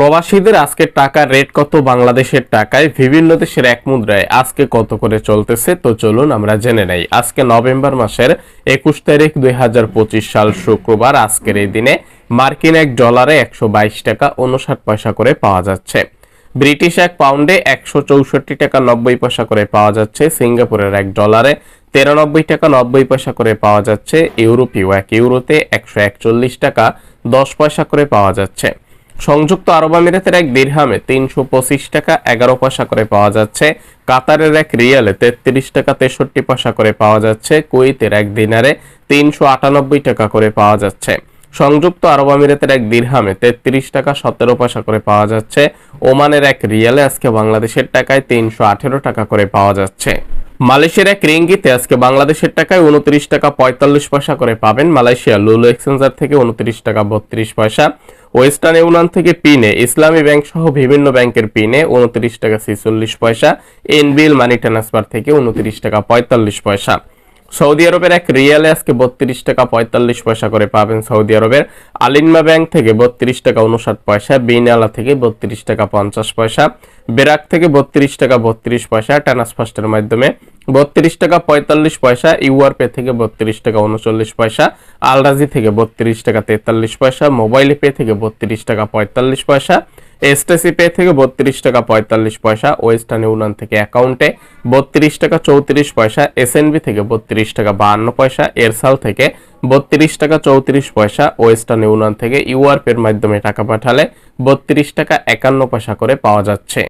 প্রবাসীদের আজকে টাকার রেট কত, বাংলাদেশের টাকায় বিভিন্ন দেশের এক মুদ্রায় আজকে কত করে চলতেছে, তো চলুন আমরা জেনে নেই। আজকে নভেম্বর মাসের একুশ তারিখ দুই হাজার পঁচিশ সাল শুক্রবার, আজকের এই দিনে মার্কিন এক ডলারে একশো বাইশ টাকা উনষাট পয়সা করে পাওয়া যাচ্ছে। ব্রিটিশ এক পাউন্ডে একশো চৌষট্টি টাকা নব্বই পয়সা করে পাওয়া যাচ্ছে, সিঙ্গাপুরের এক ডলারে তেরানব্বই টাকা নব্বই পয়সা করে পাওয়া যাচ্ছে, ইউরোপীয় এক ইউরোতে একশো একচল্লিশ টাকা দশ পয়সা করে পাওয়া যাচ্ছে। সংযুক্ত আরব আমিরাতের এক দিরহামে তিনশো পঁচিশ টাকা এগারো পয়সা করে পাওয়া যাচ্ছে। কাতারের এক রিয়ালে তেত্রিশ টাকা তেষট্টি পয়সা করে পাওয়া যাচ্ছে। কুয়েতের এক দিনারে তিনশো আটানব্বই টাকা করে পাওয়া যাচ্ছে। সংযুক্ত আরব আমিরাতের এক দিরহামে তেত্রিশ টাকা সতেরো পয়সা করে পাওয়া যাচ্ছে। ওমানের এক রিয়ালে আজকে বাংলাদেশের টাকায় তিনশো আঠেরো টাকা করে পাওয়া যাচ্ছে। মালয়েশিয়ার এক রিঙ্গিতে আজকে বাংলাদেশের টাকায় উনত্রিশ টাকা পঁয়তাল্লিশ পয়সা করে পাবেন মালয়েশিয়া লুলু এক্সচেঞ্জার থেকে উনত্রিশ টাকা বত্রিশ পয়সা, ওয়েস্টার্ন ইউনিয়ন থেকে পিনে, ইসলামী ব্যাংক সহ বিভিন্ন ব্যাংকের পিনে উনত্রিশ টাকা ছেচল্লিশ পয়সা, এনবিএল মানি ট্রান্সফার থেকে উনত্রিশ টাকা পঁয়তাল্লিশ পয়সা। সৌদি আরবের এক রিয়ালে আজকে বত্রিশ টাকা পঁয়তাল্লিশ পয়সা করে পাবেন সৌদি আরবের আলিনমা ব্যাংক থেকে বত্রিশ টাকা উনষাট পয়সা, বিনালা থেকে বত্রিশ টাকা পঞ্চাশ পয়সা বেরাক থেকে বত্রিশ টাকা বত্রিশ পয়সা ট্রান্সফার্স্টের মাধ্যমে বত্রিশ টাকা পঁয়তাল্লিশ পয়সা ইউআরপে থেকে বত্রিশ টাকা উনচল্লিশ পয়সা আলরাজি থেকে বত্রিশ টাকা তেতাল্লিশ পয়সা মোবাইল পে থেকে বত্রিশ টাকা পঁয়তাল্লিশ পয়সা এসটিসি পে থেকে বত্রিশ টাকা পঁয়তাল্লিশ পয়সা ওয়েস্টার্ন ইউনিয়ন থেকে অ্যাকাউন্টে বত্রিশ টাকা চৌত্রিশ পয়সা এসএনবি থেকে বত্রিশ টাকা বাহান্ন পয়সা এরসাল থেকে বত্রিশ টাকা চৌত্রিশ পয়সা ওয়েস্টার্ন ইউনিয়ন থেকে ইউআরপের মাধ্যমে টাকা পাঠালে বত্রিশ টাকা একান্ন পয়সা করে পাওয়া যাচ্ছে